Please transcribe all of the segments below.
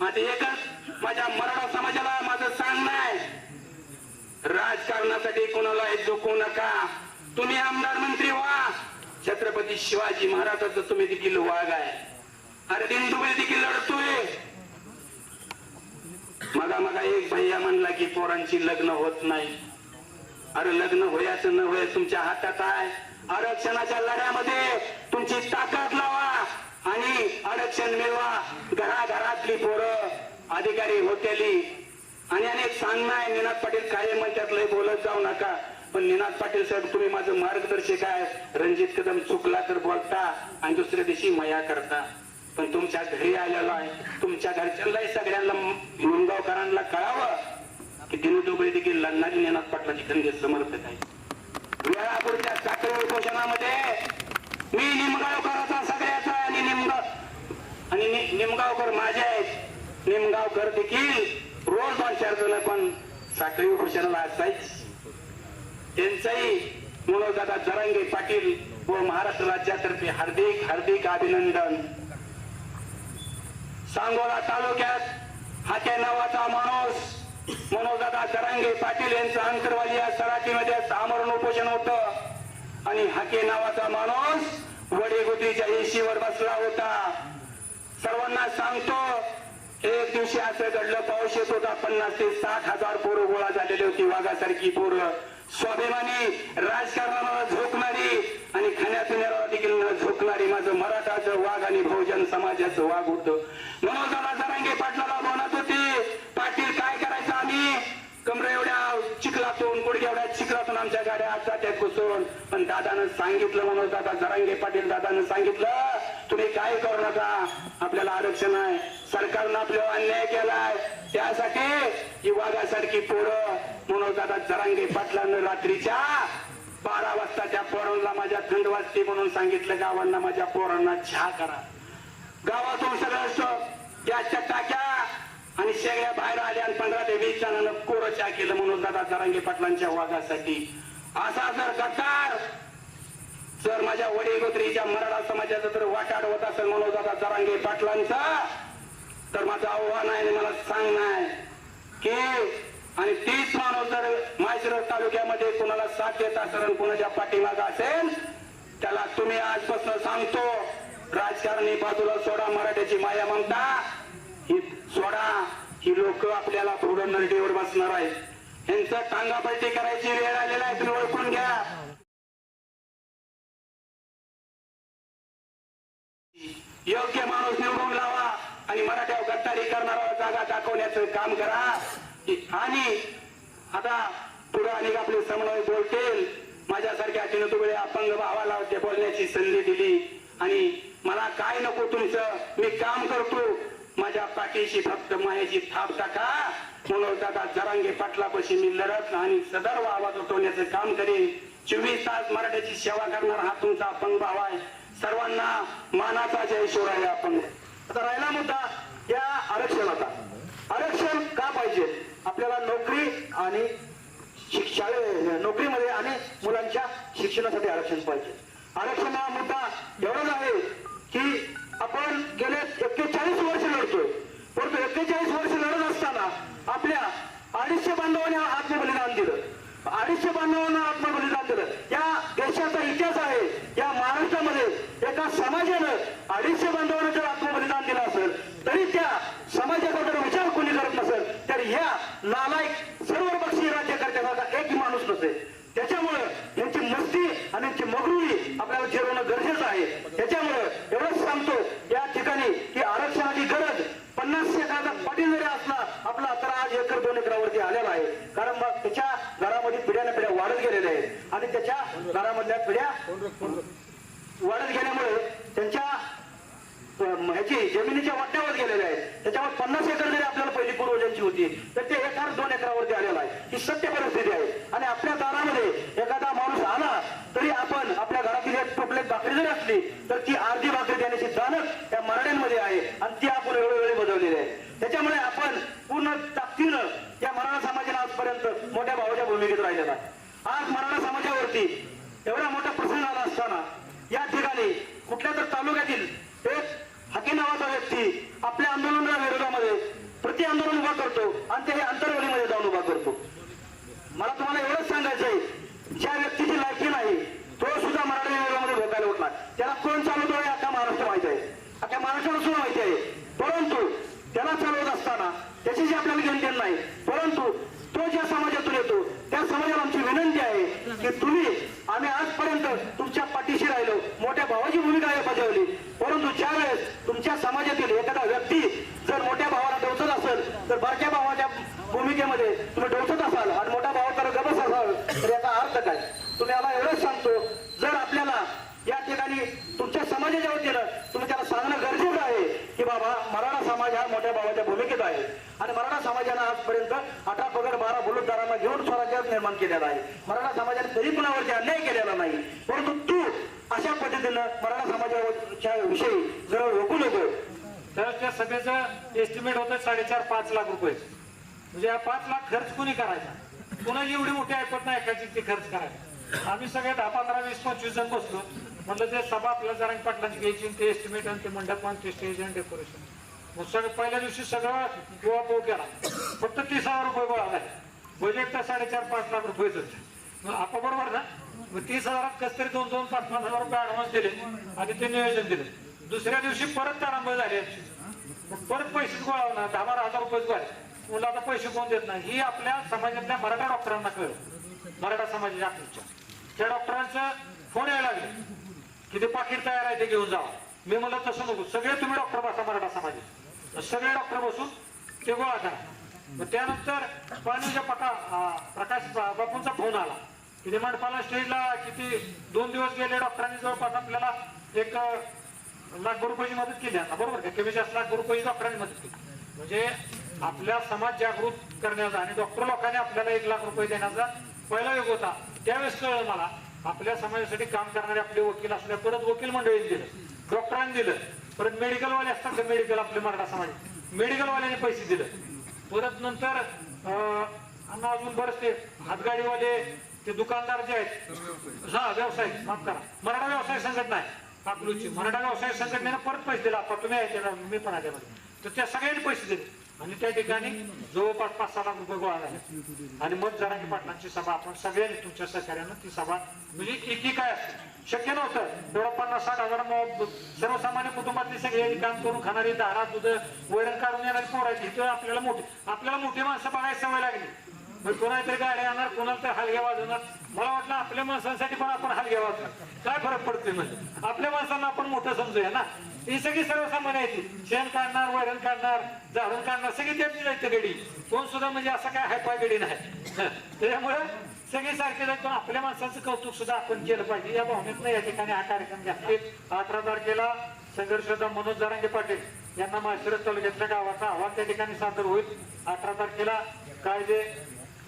माझं एकच माझ्या मराठा समाजाला माझं सांगणं आहे. राजकारणासाठी कोणाला झोकू नका. तुम्ही आमदार मंत्री व्हा. छत्रपती शिवाजी महाराजांचं तुम्ही देखील वाघ आहे. अरे दिनदुबळे देखील लढतोय. मगा मगा एक भैया म्हणला की पोरांची लग्न होत नाही. अरे लग्न होयाचं न होय तुमच्या हातात आहे. आरक्षणाच्या लढ्यामध्ये तुमची ताकद लावा. आणि आरक्षण मिळवा. घराघरातली पोरं अधिकारी होतेली आणि अनेक सांगणं आहे निनाद पाटील काय म्हणतात लय बोलत जाऊ नका. पण निनाद पाटील साहेब तुम्ही माझं मार्गदर्शक आहे. रणजित कदम चुकला तर बोलता आणि दुसऱ्या दिवशी मया करता. पण तुमच्या घरी आलेलो आहे. तुमच्या घरच्यांनाही सगळ्यांना मुंगावकरांना कळावं की दिनदुबळी देखील लढणारी निनाद पाटलाची खंडे समर्थक आहे वेळापूरच्या साखळी उपोषणामध्ये मी निमगावकर आणि निमगावकर माझे आहेत. निमगावकर देखील रोज दोन चार जण पण साखळी उपोषणाला असायच त्यांचंही मनोजदादा जरांगे पाटील व महाराष्ट्र राज्यातर्फे हार्दिक हार्दिक अभिनंदन. सांगोला तालुक्यात हाके नावाचा माणूस मनोजदादा जरांगे पाटील यांचं अंतरवाली या सराटीमध्ये आमरण उपोषण होतं. आणि हाके नावाचा माणूस वडीगुद्रीच्या एशीवर बसला होता. सर्वांना सांगतो एक दिवशी असं घडलं पाऊस येत होता पन्नास ते साठ हजार पोरं गोळा झालेली होती. वाघासारखी पोरं. स्वाभिमानी राजकारणाला झोकणारी आणि खाण्यापिण्याला देखील न झोकणारी माझं मराठाचं वाघ आणि बहुजन समाजाचं वाघ होतं. मनोजाला जरांगे पाटलाला म्हणत होते. आमच्या गाड्या आत घुसून पण दादानं सांगितलं म्हणून दादा जरांगे पाटील दादानं सांगितलं तुम्ही काय करू नका. आपल्याला आरक्षण आहे. सरकारनं आपल्यावर अन्याय केलाय. त्यासाठी ही वाघासारखी पोरं. म्हणून दादा जरांगे पाटलानं रात्रीच्या बारा वाजता त्या पोरांना माझ्या थंड वाजते म्हणून सांगितलं गावांना माझ्या पोरांना चहा करा. गावातून सगळं त्याच्या टाक्या आणि शेगड्या बाहेर आल्या आणि पंधरा ते वीस जणांना कोरं केलं म्हणून दादा जरांगे पाटलांच्या वाघासाठी. असा जर गद्दार जर माझ्या वडीगोत्रीच्या मराठा समाजाचा जर वाटाड होत असेल म्हणून दादा जरांगे पाटलांचा तर माझं आव्हान आहे आणि मला सांगणं आहे की आणि तीच माणूस जर माहेश्वर तालुक्यामध्ये कोणाला साथ देत असेल आणि कोणाच्या पाठीमागा असेल त्याला तुम्ही आजपासून सांगतो राजकारणी बाजूला सोडा मराठ्याची माया म्हणता ही सोडा ही लोक आपल्याला थोडं नरडीवर बसणार आहे यांचं टांगापलटी करायची वेळ आलेला आहे तुम्ही ओळखून घ्या. योग्य माणूस निवडून लावा आणि मराठ्यावर गद्दारी करणारा जागा दाखवण्याचं काम करा. आणि आता पुढे अनेक आपले समन्वय बोलतील. माझ्यासारख्या चिनतुबळे अपंग भावाला बोलण्याची संधी दिली. आणि मला काय नको तुमचं? मी काम करतो. माझ्या पाठीशी फक्त मायाची थाप टाका म्हणून दादा जरांगे पाटलापाशी मी लढत आणि सदर्व आवाज उठवण्याचं काम करेन. चोवीस तास मराठ्याची सेवा करणार हा तुमचा अपंग भाव आहे. सर्वांना मानाचा जय शिवराय आपण आता राहिला मुद्दा या आरक्षणाचा. आरक्षण का पाहिजे? आपल्याला नोकरी आणि शिक्षा शाळे नोकरीमध्ये आणि मुलांच्या शिक्षणासाठी आरक्षण पाहिजे. आरक्षण हा मुद्दा एवढाच आहे की आपण गेले सत्तेचाळीस वर्ष लढत असताना आपल्या अडीचशे बांधवांनी आत्मबलिदान दिलं. अडीचशे बांधवांना आत्मबलिदान दिलं. या देशाचा इतिहास आहे. या महाराष्ट्रामध्ये एका समाजानं अडीचशे बांधवांना जर आत्मबलिदान दिलं असेल तरी त्या समाजाचा जर विचार कोणी करत नसेल तर ह्या नालायक सर्व राज्य राज्यकर्त्याचा एक माणूस नसेल त्याच्यामुळं यांची मस्ती आणि यांची मगरुळी आपल्याला जिरवणं गरजेचं आहे. त्याच्यामुळं एवढंच सांगतो या ठिकाणी की आरक्षणाची गरज पन्नास एखादा पाटील जरी असला आपला तर आज एकर दोन एकरावरती आलेला आहे कारण मग त्याच्या घरामध्ये पिढ्याने पिढ्या वाढत गेलेल्या आहेत. आणि त्याच्या घरामधल्या पिढ्या वाढत गेल्यामुळे त्यांच्या ह्याची जमिनीच्या वाट्यावर गेलेल्या आहेत. त्याच्यावर पन्नास एकर जरी आपल्याला पहिली पूर्वजांची होती तर ते एकर दोन एकरावरती आलेला आहे. ही सत्य परिस्थिती आहे. आणि आपल्या दारामध्ये एखादा माणूस आला तरी आपण आपल्या घरातील एक टोपलेट भाकरी जरी असली तर ती अर्धी भाकरी देण्याची दानत त्या मराठ्यांमध्ये आहे आणि ती आपण वेळोवेळी बदललेली आहे त्याच्यामुळे आपण पूर्ण ताकदीनं या मराठा समाजाला आजपर्यंत मोठ्या भावाच्या भूमिकेत राहिलेला आहे आज मराठा समाजावरती एवढा मोठा प्रसंग आला असताना या ठिकाणी कुठल्या तर तालुक्यातील एक हाकी नावाचा व्यक्ती आपल्या आंदोलनाच्या विरोधामध्ये प्रति आंदोलन उभा करतो आणि ते हे अंतरवलीमध्ये जाऊन उभा करतो. मला तुम्हाला एवढंच सांगायचंय ज्या व्यक्तीची लायकी नाही तो सुद्धा मराठी विभागामध्ये भोकायला उठला. त्याला कोण चालवतो हे अख्खा महाराष्ट्र माहिती आहे. अख्ख्या महाराष्ट्राला सुद्धा माहिती आहे. परंतु त्याला चालवत असताना त्याची जी आपल्याला घेऊन नाही परंतु तो ज्या समाजातून येतो त्या समाजाला आमची विनंती आहे की तुम्ही आम्ही आजपर्यंत तुमच्या मोठ्या भावाची भूमिका आहे बजावली. परंतु ज्या वेळेस तुमच्या समाजातील एखादा व्यक्ती जर मोठ्या भावाला डोचत असेल तर बारक्या भावाच्या भूमिकेमध्ये तुम्ही डोचत असाल आणि मोठ्या भावाकडे गबस असाल तर याचा अर्थ काय? तुम्ही याला एवढंच सांगतो जर आपल्याला या ठिकाणी तुमच्या समाजाच्या वतीनं तुम्ही त्याला सांगणं गरजेचं आहे की बाबा मराठा समाज हा मोठ्या भावाच्या भूमिकेत आहे. आणि मराठा समाजानं आजपर्यंत अठरा पगड बारा बुलुतदारांना घेऊन स्वराज्यात निर्माण केलेला आहे. मराठा समाजाने तरी कुणावरती अन्याय केलेला नाही. परंतु तू अशा पद्धतीनं मराठा समाजाच्या विषयी जर रोखू नको. तर त्या सभेचं एस्टिमेट होतं साडेचार पाच लाख रुपये. म्हणजे हा पाच लाख खर्च कुणी करायचा? कुणाची एवढी मोठी ऐकत नाही ऐकायची ती खर्च करायचा. आम्ही सगळे दहा पंधरा वीस पंचवीस जण बसलो. म्हटलं ते सभा आपल्या जरा पाटलांची घ्यायची ते एस्टिमेट आणि ते मंडप आणि ते स्टेज आणि डेकोरेशन मग सगळं पहिल्या दिवशी सगळं गोवा पोव केला. फक्त तीस हजार रुपये गोळा बजेट तर साडेचार पाच लाख रुपयेच होते. मग आपण बरोबर ना? मग तीस हजारात कस तरी दोन दोन पाच पाच हजार रुपये ऍडव्हान्स दिले आणि ते नियोजन दिले. दुसऱ्या दिवशी परत तारांबळ झाली आमची. मग परत पैसे गोळा होणार. दहा बारा हजार रुपये गोळा मुलं आता पैसे कोण देत नाही. ही आपल्या समाजातल्या मराठा डॉक्टरांना कळलं. मराठा समाजाच्या आकृतीच्या त्या डॉक्टरांचं फोन यायला लागले. की ते पाकिट तयार आहे ते घेऊन जावा मी म्हणलं तसं नको. सगळे तुम्ही डॉक्टर बसा मराठा समाजात. सगळे डॉक्टर बसून ते गोळा करा. मग त्यानंतर पाणीच्या पका प्रकाश बापूंचा फोन आला. की स्टेजला किती दोन दिवस गेले डॉक्टरांनी जवळपास आपल्याला एक लाख रुपयाची मदत केली आता बरोबर का? कमी जास्त लाख रुपयाची डॉक्टरांनी मदत केली. म्हणजे आपल्या समाज जागृत करण्याचा आणि डॉक्टर लोकांनी आपल्याला एक लाख रुपये देण्याचा पहिला योग होता. त्यावेळेस कळलं मला आपल्या समाजासाठी काम करणारे आपले वकील असल्या परत वकील मंडळीने दिलं डॉक्टरांनी दिलं परत मेडिकलवाले असतात का मेडिकल आपले मराठा समाज मेडिकलवाल्यांनी पैसे दिले. परत नंतर अजून बरेचसे हातगाडीवाले ते दुकानदार जे आहेत हा व्यावसायिक माफ करा. मराठा व्यवसाय संघटना आहे. अकलूची मराठा व्यवसाय संघटनेनं परत पैसे दिला. आता तुम्ही आहे मी पण आहे तर त्या सगळ्यांनी पैसे दिले. आणि त्या ठिकाणी जवळपास पाच सहा लाख रुपये गोळा झाले. आणि मग जरांगी पाटलांची सभा आपण सगळ्यांनी तुमच्या सहकार्यानं ती सभा म्हणजे एकी काय असते? शक्य नव्हतं. एवढं पन्नास साठ हजार सर्वसामान्य कुटुंबातली सगळे काम करून खाणारी दारा दूध वैरण काढून येणारी पोरायची इथं आपल्याला मोठी आपल्याला मोठी माणसं बघायला सवय लागली. मग कोणातरी गाड्या येणार कोणाला तर हलग्या वाजवणार. मला वाटलं आपल्या माणसांसाठी पण आपण हलग्या वाजणार काय फरक पडतोय म्हणजे? आपल्या माणसांना आपण मोठं समजूया ना? ही सगळी सर्वसामान्य आहे शेण काढणार वैरण काढणार झाडून काढणार सगळी त्यांची जायचं गडी कोण सुद्धा म्हणजे असं काय हायपाय गडी नाही. त्याच्यामुळे सगळे सारखे जायचं पण आपल्या माणसाचं कौतुक सुद्धा आपण केलं पाहिजे. या भावनेतनं या ठिकाणी हा कार्यक्रम घेतले. अठरा तारखेला संघर्षदा मनोज जरांगे पाटील यांना माळशिरस तालुक्यातल्या गावाचा अहवाल त्या ठिकाणी सादर होईल. अठरा तारखेला कायदे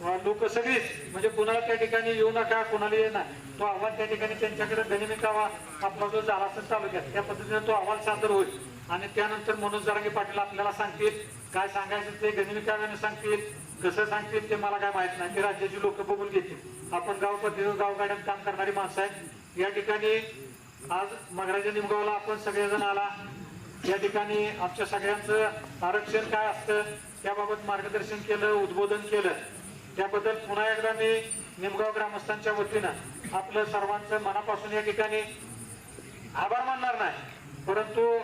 लोक सगळीच म्हणजे कुणाला त्या ठिकाणी येऊ नका कुणाला ये ना तो अहवाल त्या ठिकाणी त्यांच्याकडे गनिमिकावा आपला जो झाला असेल तालुक्यात त्या पद्धतीने तो अहवाल सादर होईल. आणि त्यानंतर मनोज जरांगे पाटील आपल्याला सांगतील काय सांगायचं ते गणिमिकाव्याने सांगतील. कसं सांगतील ते मला काय माहीत नाही. ते राज्याची लोक बघून घेतील. आपण गाव पद्धतीनं गावगाड्यात काम करणारी माणसं आहेत. या ठिकाणी आज मगराच्या निमगावला आपण सगळेजण आला. या ठिकाणी आमच्या सगळ्यांचं आरक्षण काय असतं त्याबाबत मार्गदर्शन केलं उद्बोधन केलं. त्याबद्दल पुन्हा एकदा मी निमगाव ग्रामस्थांच्या वतीनं आपलं सर्वांचं मनापासून या ठिकाणी आभार मानणार नाही. परंतु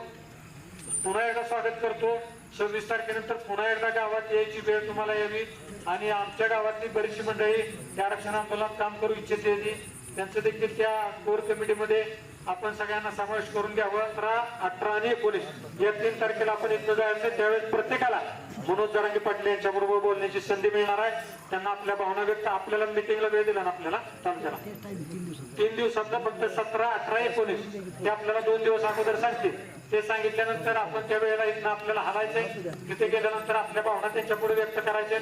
पुन्हा एकदा स्वागत करतो. सव्वीस तारखेनंतर पुन्हा एकदा गावात यायची वेळ तुम्हाला यावी आणि आमच्या गावातली बरीचशी मंडळी त्या आरक्षण आंदोलनात काम करू इच्छिते त्यांचं देखील त्या कोर कमिटीमध्ये आपण सगळ्यांना समावेश करून घ्यावं. अठरा अठरा आणि एकोणीस. या तीन तारखेला आपण इथं जायचं त्यावेळेस प्रत्येकाला मनोज जरांगी पाटील यांच्याबरोबर बोलण्याची संधी मिळणार आहे. त्यांना आपल्या भावना व्यक्त आपल्याला मिटिंगला वेळ दिला ना आपल्याला? तालुक्याला तीन दिवसातलं फक्त सतरा अठरा एकोणीस. ते आपल्याला दोन दिवस अगोदर सांगतील. ते सांगितल्यानंतर आपण त्या वेळेला इथनं आपल्याला हलायचंय. तिथे गेल्यानंतर आपल्या भावना त्यांच्या पुढे व्यक्त करायच्या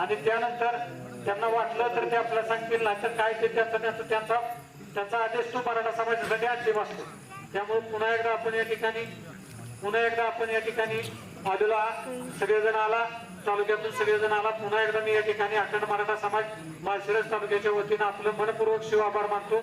आणि त्यानंतर त्यांना वाटलं तर ते आपल्याला सांगतील नाही तर काय ते त्याचा त्याचा त्यांचा त्याचा आदेश तो मराठा समाजासाठी अंतिम असतो त्यामुळे पुन्हा एकदा आपण या ठिकाणी पुन्हा एकदा आपण या ठिकाणी आलेलो आहात सगळेजण आला तालुक्यातून सगळेजण आला पुन्हा एकदा मी या ठिकाणी अखंड मराठा समाज माळशिरस तालुक्याच्या वतीनं आपलं मनपूर्वक शिव आभार मानतो.